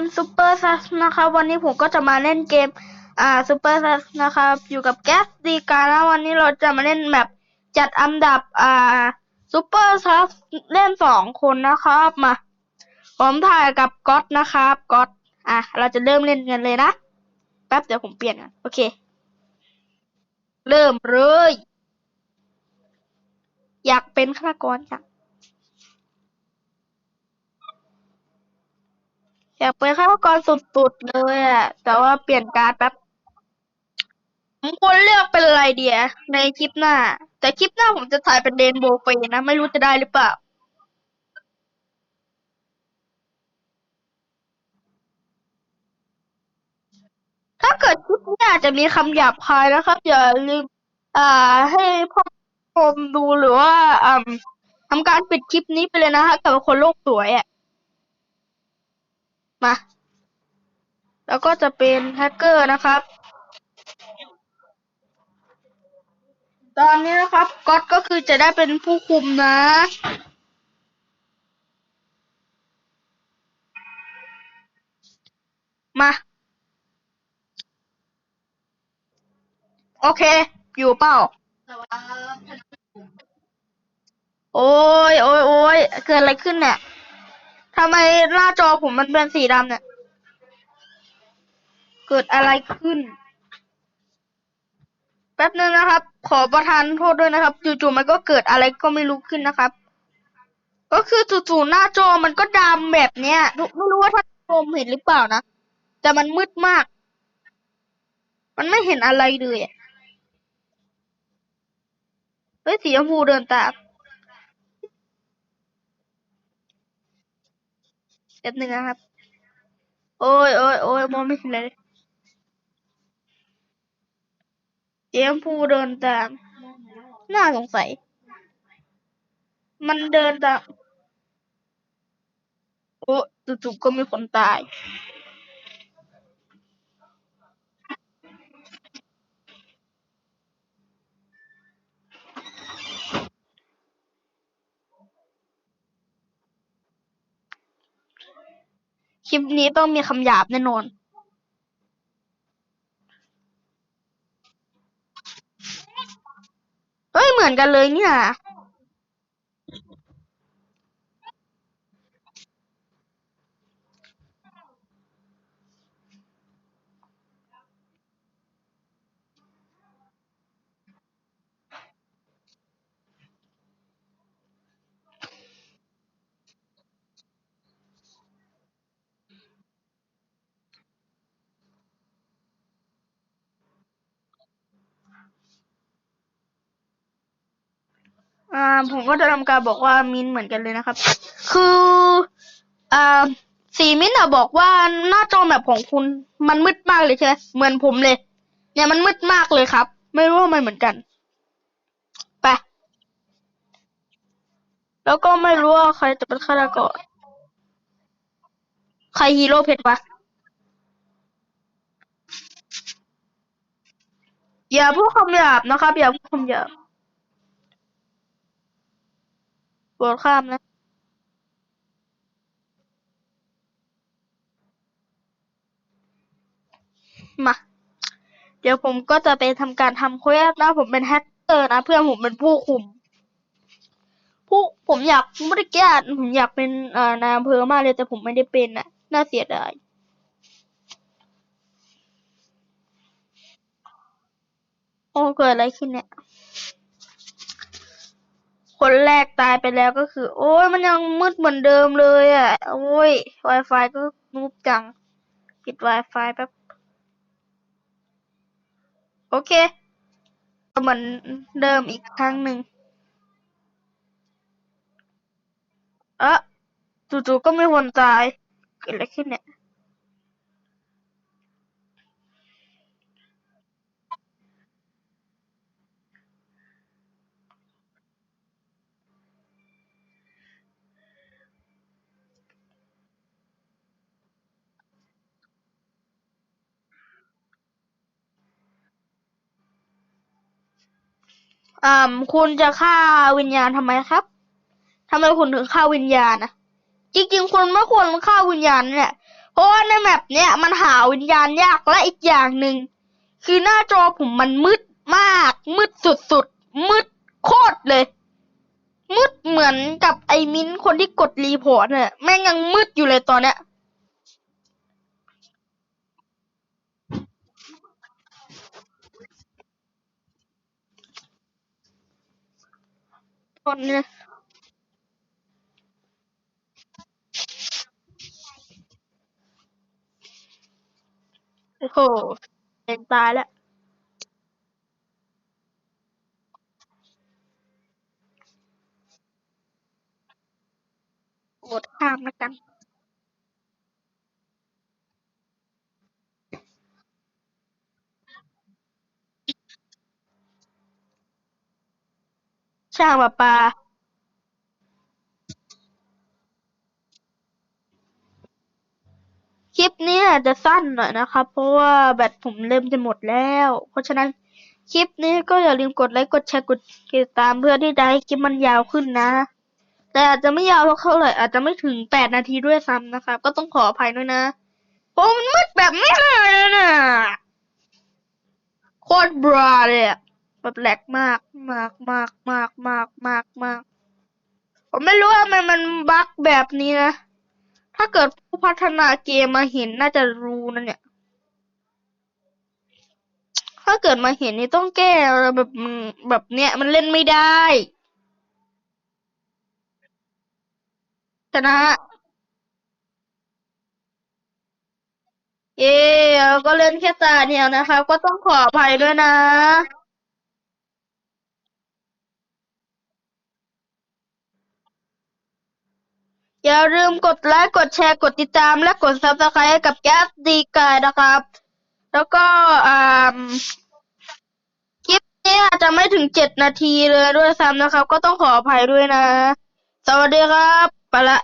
มซูเปอร์ซัสนะครับวันนี้ผมก็จะมาเล่นเกมอ่าซูเปอร์ซัสนะครับอยู่กับแก๊สดีการนะวันนี้เราจะมาเล่นแบบจัดอันดับอ่าซูเปอร์ซัสเล่นสองคนนะครับมา ผมถ่ายกับก๊อตนะครับก๊อตอะเราจะเริ่มเล่นกันเลยนะแป๊บเดี๋ยวผมเปลี่ยนกันโอเค เริ่มเลย อยากเป็นฆาตกรจัง อยากเป็นฆาตกรสุดๆเลยอะแต่ว่าเปลี่ยนการ์ดแป๊บผมควรเลือกเป็นอะไรเดียในคลิปหน้า แต่คลิปหน้าผมจะถ่ายเป็นเดนโบเฟนนะไม่รู้จะได้หรือเปล่าถ้าเกิดคลิปนี้อาจจะมีคำหยาบคายนะครับ อย่าลืมอ่า ให้พ่อชมดูหรือว่าอ่าทำการปิดคลิปนี้ไปเลยนะฮะกับคนโลกสวยอะ มา แล้วก็จะเป็นแฮกเกอร์นะครับ ตอนนี้นะครับก๊อตก็คือจะได้เป็นผู้คุมนะมา โอเค อยู่เปล่า โอ้ยโอ้ยโอ้ยเกิดอะไรขึ้นเนี่ย ทำไมหน้าจอผมมันเป็นสีดำเนี่ย เกิดอะไรขึ้น แป๊บนึงนะครับ ขอประทานโทษด้วยนะครับ จู่ๆมันก็เกิดอะไรก็ไม่รู้ขึ้นนะครับ ก็คือจู่ๆหน้าจอมันก็ดำแบบเนี้ย ไม่รู้ว่าท่านชมเห็นหรือเปล่านะ แต่มันมืดมาก มันไม่เห็นอะไรเลยเฮ้ยสีชมพูเดินตาม ป๊บนึงนะครับ โอ้ยโอ้ยโอ้ยมองไม่เห็นเลยเจมพูเดินตาม น่าสงสัย มันเดินตาม โอ้จู่ๆก็มีคนตาย คลิปนี้ต้องมีคำหยาบแน่นอน เฮ้ย เหมือนกันเลยเนี่ย อ่าผมก็จะทำการบอกว่ามินเหมือนกันเลยนะครับ คืออ่าสีมินอะบอกว่าหน้าจอแบบของคุณมันมืดมากเลยใช่ไหมเหมือนผมเลย เนี่ยมันมืดมากเลยครับ ไม่รู้ว่ามันเหมือนกันไปแล้วก็ไม่รู้ว่าใครจะเป็นฆาตกรใครฮีโร่เพชรวะอย่าพูดคำหยาบนะครับ อย่าพูดคำหยาบ โปรดข้ามนะมา เดี๋ยวผมก็จะไปทำการทำเควสนะ ผมเป็นแฮกเกอร์นะ เพื่อนผมเป็นผู้คุม ผู้ผมอยากไม่ได้แก้ผมอยากเป็นเอ่อนายอำเภอมากเลยแต่ผมไม่ได้เป็นน่ะน่าเสียดายโอ้เกิดอะไรขึ้นเนี่ย คนแรกตายไปแล้วก็คือ โอ้ยมันยังมืดเหมือนเดิมเลยอะ โอ้ย Wi-Fi ก็นูบจัง ปิด Wi-Fi แป๊บ โอเค เหมือนเดิมอีกครั้งหนึ่งเอะจู่ๆก็มีคนตาย เกิดอะไรขึ้นเนี่ย อ่าคุณจะฆ่าวิญญาณทำไมครับทำไมคุณถึงฆ่าวิญญาณนะจริงๆ คุณไม่ควรฆ่าวิญญาณเนี่ยเพราะว่าในแมปเนี้ยมันหาวิญญาณยากและอีกอย่างหนึ่งคือหน้าจอผมมันมืดมาก มืดสุดๆ มืดโคตรเลย มืดเหมือนกับไอ้มิ้นคนที่กดรีพอร์ตเนี่ยแม่งยังมืดอยู่เลยตอนเนี้ย คนเนี้ยโอ้โหเองตายแล้วกดข้ามแล้วกัน ช่างประปาคลิปนี้อาจจะสั้นหน่อยนะครับ เพราะว่าแบตผมเริ่มจะหมดแล้ว เพราะฉะนั้นคลิปนี้ก็อย่าลืมกดไลค์กดแชร์กดติดตามเพื่อที่จะให้คลิปมันยาวขึ้นนะ แต่อาจจะไม่ยาวเท่าไหร่อาจจะไม่ถึงแปดนาทีด้วยซ้ำนะครับ ก็ต้องขออภัยด้วยนะเพราะมันมืดแบบไม่เลยนะโคตรบราเลยอะ แบบแหลกมากมากมากมากมากมากมากผมไม่รู้ว่ามันมันบั๊กแบบนี้นะ ถ้าเกิดผู้พัฒนาเกมมาเห็นน่าจะรู้นะเนี่ย ถ้าเกิดมาเห็นนี่ต้องแก้แบบแบบเนี้ยมันเล่นไม่ได้ชนะเย้แล้วก็เล่นแค่ตาเดียวนะครับ ก็ต้องขออภัยด้วยนะ อย่าลืมกดไลค์กดแชร์กดติดตามและกด subscribe ให้กับแก๊สดีกายนะครับ แล้วก็อ่าคลิปนี้อาจจะไม่ถึงเจ็ดนาทีเลยด้วยซ้ำนะครับ ก็ต้องขออภัยด้วยนะ สวัสดีครับ ไปละ